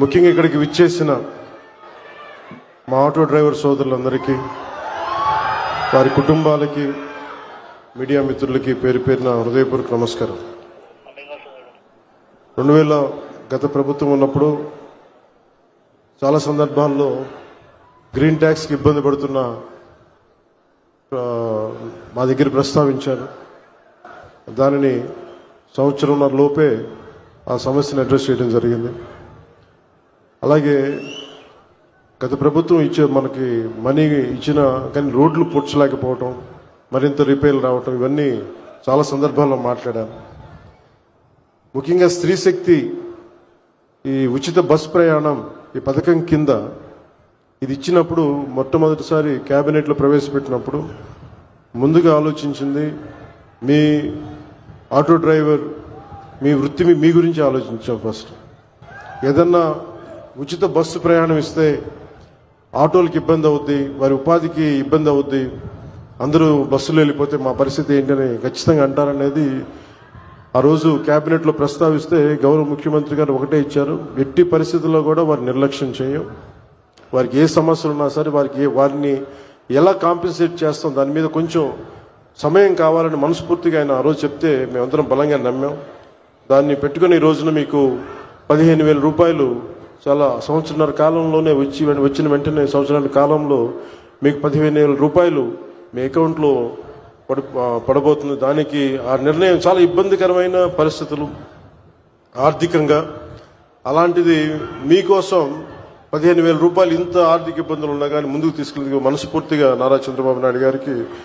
ముఖ్యంగా ఇక్కడికి విచ్చేసిన మా ఆటో డ్రైవర్ సోదరులందరికీ వారి కుటుంబాలకి మీడియా మిత్రులకి పేరు పేరున హృదయపూర్వక నమస్కారం. రెండు వేల గత ప్రభుత్వం ఉన్నప్పుడు చాలా సందర్భాల్లో గ్రీన్ ట్యాక్స్కి ఇబ్బంది పడుతున్న మా దగ్గర ప్రస్తావించారు. దానిని సంవత్సరంన్నర లోపే ఆ సమస్యను అడ్రస్ చేయడం జరిగింది. అలాగే గత ప్రభుత్వం ఇచ్చే మనకి మనీ ఇచ్చిన కానీ రోడ్లు పొడ్చలేకపోవటం మరింత రిపేర్లు రావటం ఇవన్నీ చాలా సందర్భాల్లో మాట్లాడాను. ముఖ్యంగా స్త్రీ శక్తి ఈ ఉచిత బస్ ప్రయాణం ఈ పథకం కింద ఇది ఇచ్చినప్పుడు మొట్టమొదటిసారి క్యాబినెట్లో ప్రవేశపెట్టినప్పుడు ముందుగా ఆలోచించింది మీ ఆటో డ్రైవర్ మీ వృత్తి మీ- మీ గురించి ఆలోచించాం ఫస్ట్. ఏదన్నా ఉచిత బస్సు ప్రయాణం ఇస్తే ఆటోలకు ఇబ్బంది అవుద్ది వారి ఉపాధికి ఇబ్బంది అవుద్ది అందరూ బస్సులో వెళ్ళిపోతే మా పరిస్థితి ఏంటని ఖచ్చితంగా అంటారనేది ఆ రోజు క్యాబినెట్లో ప్రస్తావిస్తే గౌరవ ముఖ్యమంత్రి గారు ఒకటే ఇచ్చారు. ఎట్టి పరిస్థితుల్లో కూడా వారు నిర్లక్ష్యం చేయం వారికి ఏ సమస్యలు ఉన్నా సరే వారికి వారిని ఎలా కాంపెన్సేట్ చేస్తాం దాని మీద కొంచెం సమయం కావాలని మనస్ఫూర్తిగా ఆయన ఆ రోజు చెప్తే మేమందరం బలంగా నమ్మాం. దాన్ని పెట్టుకుని ఈ రోజున మీకు పదిహేను వేల రూపాయలు చాలా సంవత్సరాల కాలంలోనే వచ్చి వచ్చిన వెంటనే సంవత్సరాల కాలంలో మీకు పదిహేను వేల రూపాయలు మీ అకౌంట్లో పడి పడబోతుంది. దానికి ఆ నిర్ణయం చాలా ఇబ్బందికరమైన పరిస్థితులు. ఆర్థికంగా అలాంటిది మీకోసం పదిహేను వేల రూపాయలు ఇంత ఆర్థిక ఇబ్బందులు ఉన్నా కానీ ముందుకు తీసుకెళ్ళి మనస్ఫూర్తిగా నారా చంద్రబాబు నాయుడు గారికి